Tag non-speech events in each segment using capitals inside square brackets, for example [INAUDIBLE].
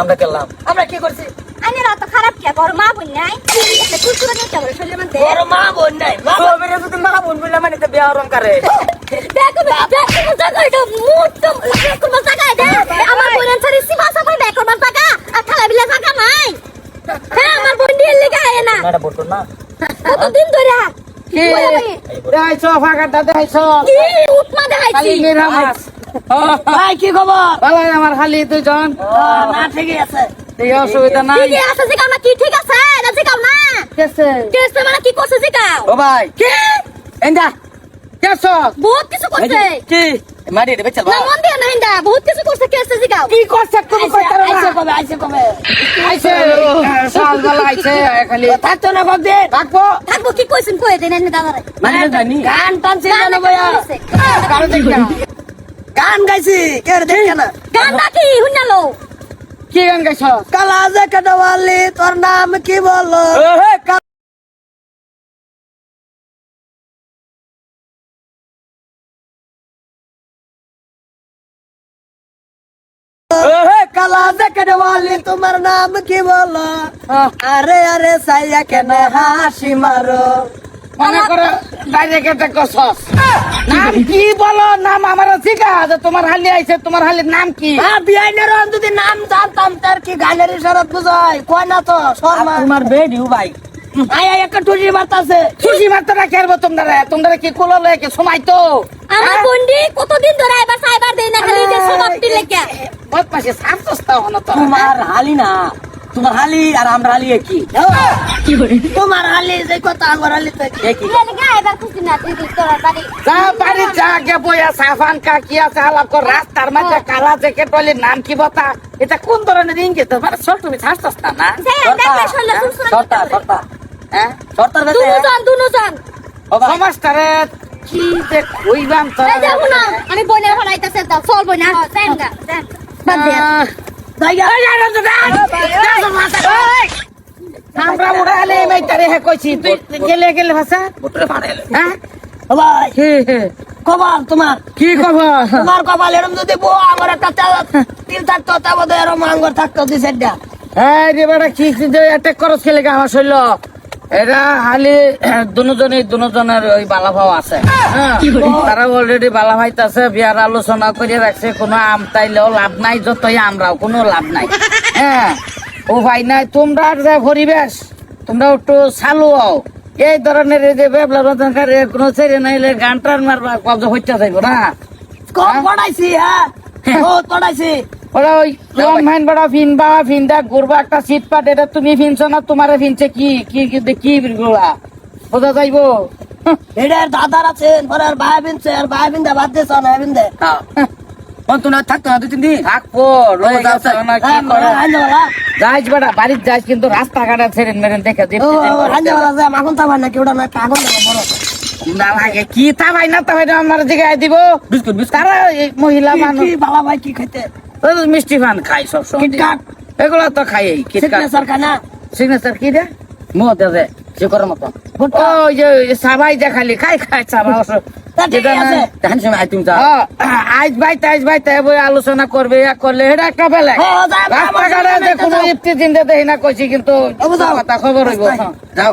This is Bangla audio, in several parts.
আমরা করলাম আমরা কি করছি? আইনে রাত খারাপ কে? বড় মা বই নাই। একটা কুকুরে নিতে পারে শরীরের মধ্যে। বড় মা বোন নাই মা বোন সবেরে যদি মা বোন বললাম মানে তো বিয়া রং করে দেখো দেখো জায়গা এটা মুট কোন জায়গা দে আমার বইনের ছাড়ি সিমা সাফাই দেখো আমার জায়গা আর খালা বিলা জায়গা নাই। হ্যাঁ আমার বোন দিয়ে লেগে আয় না। না এটা বলতো না? কতদিন ধরে? কি? দেখাইছ ফাঁকাটা দেখাইছ কি উঠমা দেখাইছি। খালি নিরামিষ। ভাই কি খবর? ভালো আমার খালি আহ, না ঠিকই আছে। এই অসুবিধা নাই। ঠিক আছে জিগাও না কি ঠিক আছে? না জিগাও না। কেসে কেসে মানে কি করছে জিগাও ও ভাই। কি? এন্দা কেস বহুত কিছু করছে। কি? মারি দেবে চল না মন দিয়ে না হিন্দা বহুত কিছু করছে কেসে জিগাও কি করছে তুমি কইতে আইসে কবে আইসে কবে? আইছে সাল বেলা আইছে খালি। থাকতো না কবে থাকব? থাকব কি কইছেন কই দেন এনে মানে জানি। গান টান ছিল না ভাইয়া কারও দেখনা গান গাইছি কে রে দেখছ না? গানটা কি হুনালো কি গান গাইছ? কালা যে কাটওয়ালি তোর নাম কি বলো? কালা যে দেখে তোমার নাম কি বলো? আরে আরে সাইয়া কেন হাসি মারো? মনে করো বাইরে কেটে কসস। নাম কি বলো? নাম আমার শিখা যে তোমার হালি আইছে তোমার হালির নাম কি? হ্যাঁ বিআইনের যদি নাম জানতাম তার কি গানের ইশারত বুঝাই কয় না তো শর্মা? তোমার বেডিও ভাই। আয় আয় একটা টুটি বাতাসে খুশি মাত্র না তোমরা? তোমরা কি কোলো লেকে সময় তো আমার বন্ডি কতদিন ধরে এবার সাইবার দেই না খালি যে সমাপ্তি লেগে বহুত পাশে সস্তা হনো তো। তোমার হালি না। তোমার হালি আর আমরা হালি একই। তোমার হালি যে কথা আমার হালি তো কি? না তোর বাড়ি। যা যা গে বইয়া সাফান কা কি আছে আলাপ কর রাস্তার মাঝে কালা জ্যাকেট বলে নাম কি বতা? এটা কোন ধরনের ইঙ্গিত? মানে ছোট তুমি সাত সস্তা না? সুরসুর সরতা সরতা হ্যাঁ? সরতার দুজন দুজন। সমাজটারে কি যে কইবাম তো না আমি চল দেন বাদ দে আহ, জায়গা আমরা উড়ালে মেটারে হে কইছি তুই গেলে গেলে ভাষা বুটরে হ্যাঁ? ও ভাই হে হে। কপাল তোমার। কি তোমার কপাল এরম যদি বউ আমার একটা তিল থাকতো তা বোধ এরম আঙ্গুর থাকতো দুই সাইডটা হ্যাঁ রে বেটা কি কি যে অ্যাটাক করছ খেলে গা আমার শৈল? এরা হালি দুজনই দুজনের ওই বালা ভাও আছে। হ্যাঁ, তারা অলরেডি বালা ভাইতাছে বিয়ার আলোচনা করে রাখছে কোনো আম তাইলেও লাভ নাই যতই আমরাও কোনো লাভ নাই। হ্যাঁ ও ভাই নাই তোমরা যে পরিবেশ তোমরা একটু চালু হও। এই ধরনের এই যে বেবলা রতনকার কোনো ছেড়ে নাইলে গান টান মারবা কবজা হইতে যাইব না। কম পড়াইছি হ্যাঁ। বহুত পড়াইছি। ওরা ওই রং মাইন বড় ফিনবা ফিনদা ঘুরবা একটা সিট পাট এটা তুমি ফিনছো না তোমারে ফিনছে কি কি কি কি গুলা বোঝা যাইবো? এটার দাদার আছে পরে আর ভাই বিনছে আর ভাই বিন্দে বাদ দিছ না বিন্দে কোন তুমি থাকতো না দুই তিন দিন। থাকব না কি করে রাঞ্জাওয়ালা বেটা বাড়ির যাইস কিন্তু রাস্তাঘাটে ছেড়েন মেরেন দেখে দেখতে মাখন তাবার নাকি ওটা না কাগজ বড় না লাগে কি তা ভাই না তা ভাই আমার জিগায় দিব। Biscuit biscuit. তারা এই মহিলা মানুষ। বাবা ভাই কি খাইতে? ওই তো মিষ্টি পান খাই সব সময়। এগুলো তো খাই সিগনেচার খানা। সিগনেচার কি রে? মত দে সে করার মতো ওই যে সাবাই যে খালি খাই খাই সাবা যা। আলোচনা করবে করলে। এটা একটা বেলা। ও, যাই, যাই, রাস্তাঘাটে আমার যে সামনে কোনো ইফতি চিন্তা দেখি না কইছি কিন্তু খবর হইব। [LAUGHS] যাও।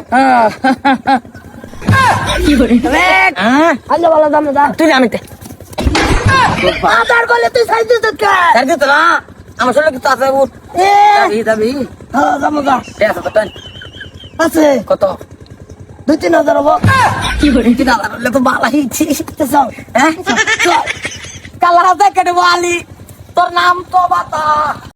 তুই আমি আদার বলে তুই সাইজ দিতে তার কি তোরা আমার শরীরে কিছু আছে উঠ। এ। দাবি দাবি। হ্যাঁ দাম দা ঠিক আছে তো আছে। কত? দুই তিন হাজার হব। কি করে কি দাদা বললে তো বালা চাও। হ্যাঁ? কালা কেটে বালি তোর নাম তো বাতা।